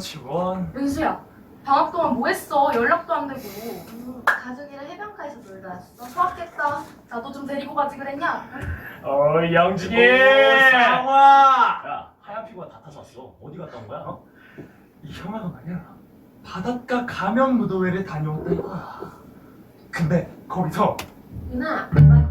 지원. 은수야, 방학 동안 뭐 했어? 연락도 안 되고. 음, 가족이랑 해변가에서 놀다 왔어. 수학했다. 나도 좀 데리고 가지 그랬냐? 어, 양지기. 오, 상화. 야, 하얀 피부가 다 타졌어. 어디 갔다 온 거야? 어? 이 형아가 말이야. 바닷가 가면 무도회를 다녀온다 이거야. 근데 거기서 유나, 나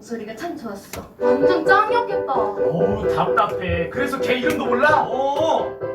목소리가 참 좋았어. 완전 짱이었겠다. 어우 답답해. 그래서 걔 이름도 몰라? 어.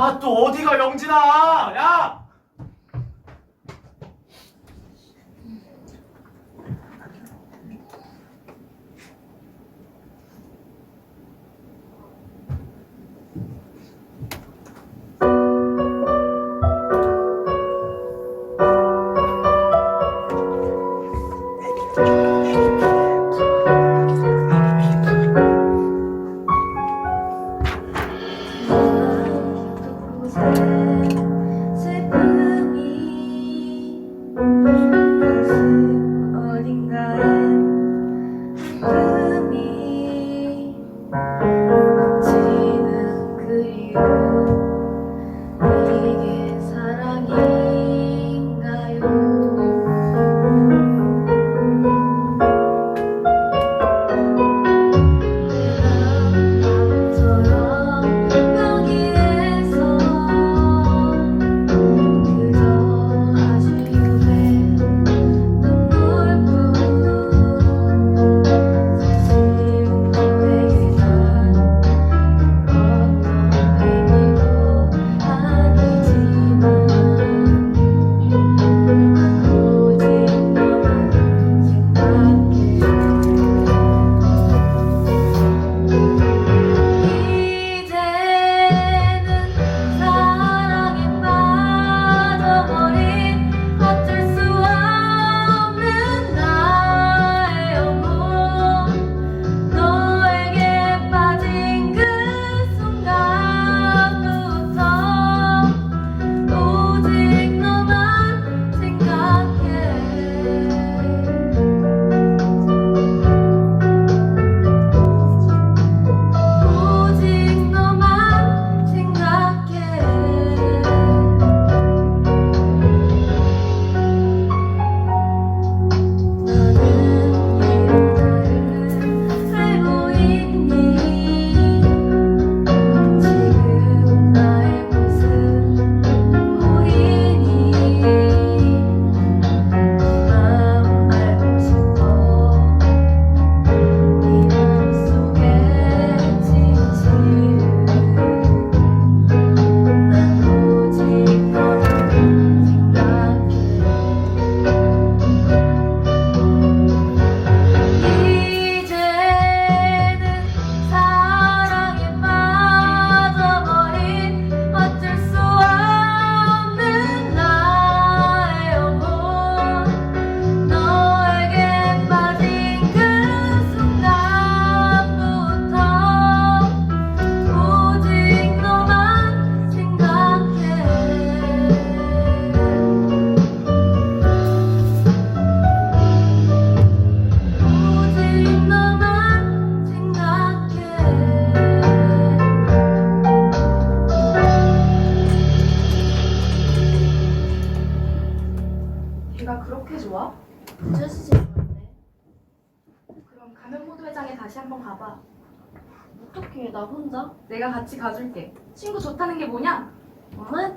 아 또 어디가 영진아? 야!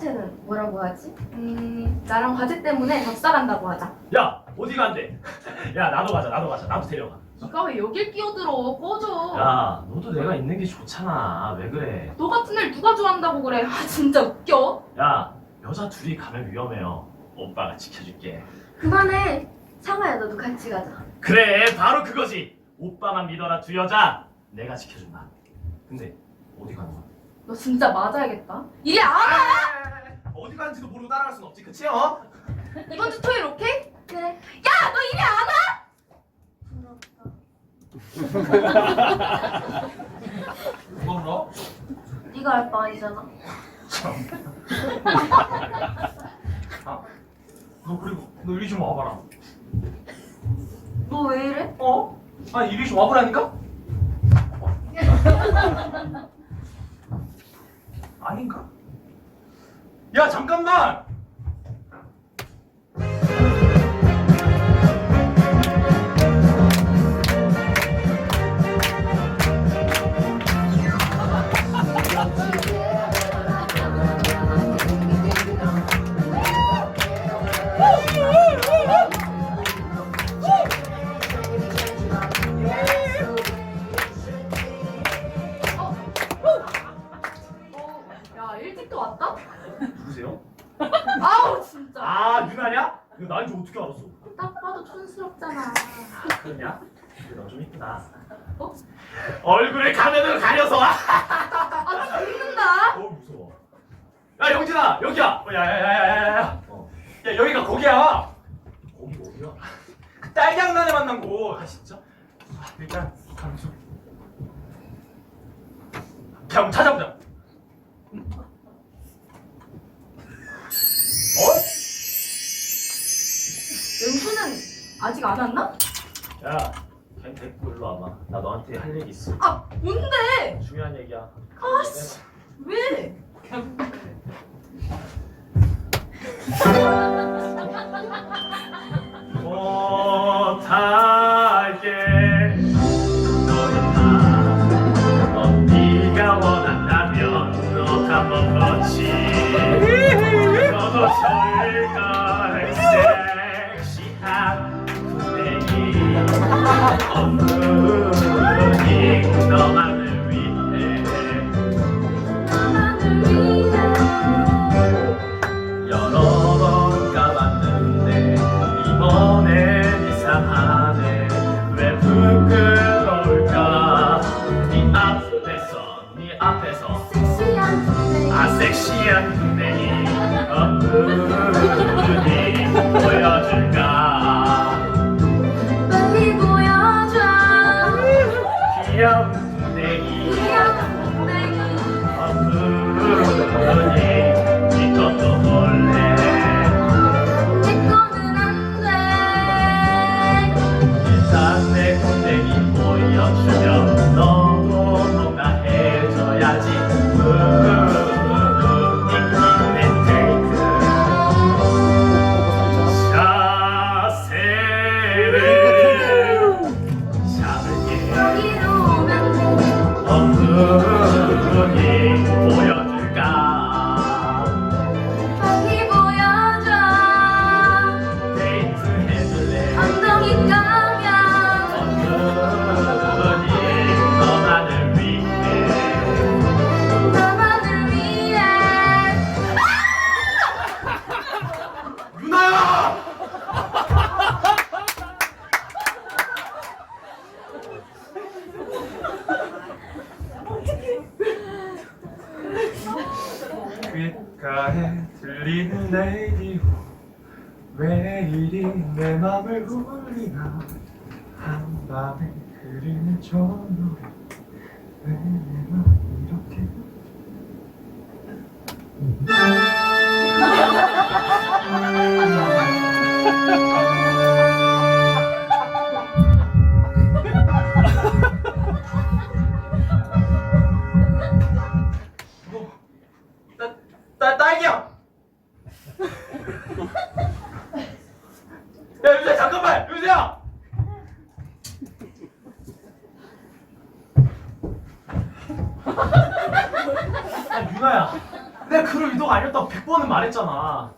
엄마한테는 뭐라고 하지? 음, 나랑 과제 때문에 답사간다고 하자. 야 어디 간대? 야 나도 가자 나도 가자 나도 데려가. 네가 왜 여길 끼어들어? 꺼져. 야 너도 내가 있는 게 좋잖아. 왜 그래? 너 같은 애를 누가 좋아한다고 그래? 아 진짜 웃겨. 야 여자 둘이 가면 위험해요. 오빠가 지켜줄게. 그만해. 상아야 너도 같이 가자. 그래 바로 그거지. 오빠만 믿어라 두 여자. 내가 지켜준다. 근데 어디 가는 거야? 너 진짜 맞아야겠다. 안 와! 어디 가는지도 모르고 따라갈 순 없지 그치 어? 이번 주 토요일 오케이? 그래. 야, 너 이리 안 와! 부럽다. 누가 물어? 네가 알바 아니잖아. 너 그리고 너 이리 좀 와봐라. 너 왜 이래? 어? 아니 이리 좀 와보라니까? 아닌가? 야 잠깐만! 가면을 가려서 와. 아, 죽는다. 어 무서워. 야 영진아 여기야. 어, 야야야야야야. 어. 야 여기가 거기야. 거기 어디야? 그 딸장난에 만난 곳. 아 진짜? 아, 일단 가면서. 그냥 찾아보자. 어? 연수는 아직 안 왔나? 야, 걔 데리고 일로 와봐. 나 너한테 할 얘기 있어. 아, 뭔데? 중요한 얘기야. 아, 씨. 왜? 못하게 흐 말했잖아.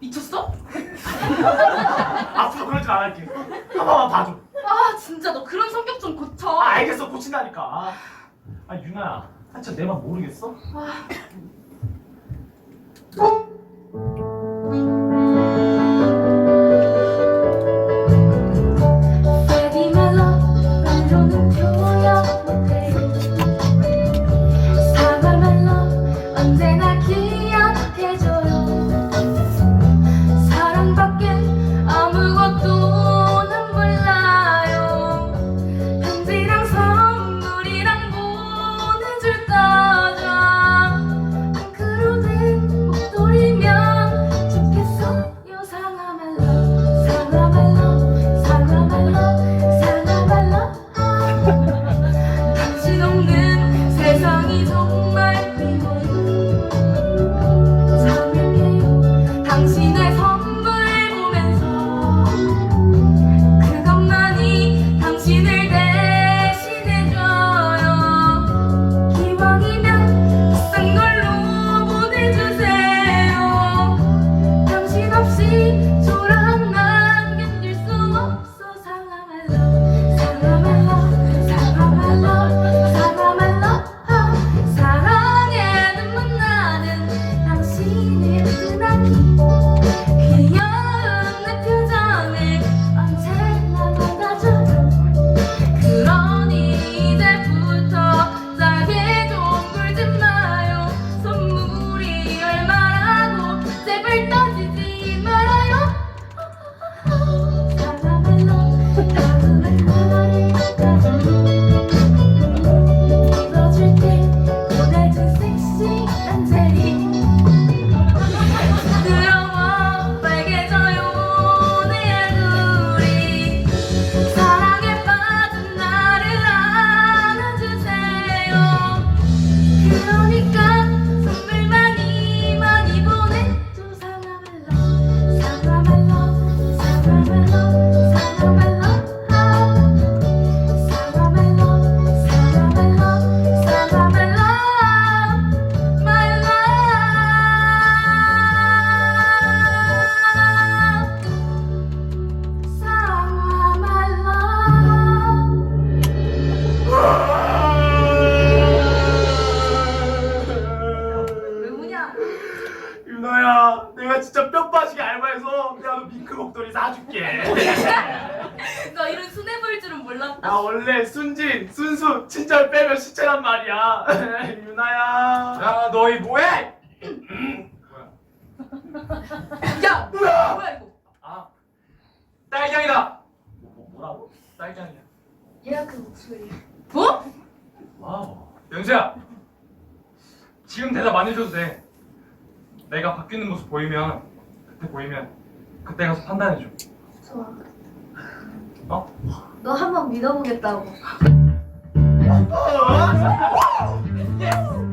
미쳤어? 앞으로 그런 짓안 할게. 한 번만 봐줘. 아 진짜 너 그런 성격 좀 고쳐. 아 알겠어 고친다니까. 아 윤아야, 한참 내맘 모르겠어? 아 순진, 순수, 진짜 빼면 시체란 말이야. 유나야. 야 너희 뭐해? 뭐야? 뭐야? 뭐야 이거? 아 딸장이다. 뭐, 뭐, 뭐라고? 딸장이야. 예약한 목소리. 뭐? 와우. 영수야. 지금 대답 안 해줘도 돼. 내가 바뀌는 모습 보이면 그때 보이면 그때 가서 판단해줘. 좋아. 어? 너 한번 믿어보겠다고. 어?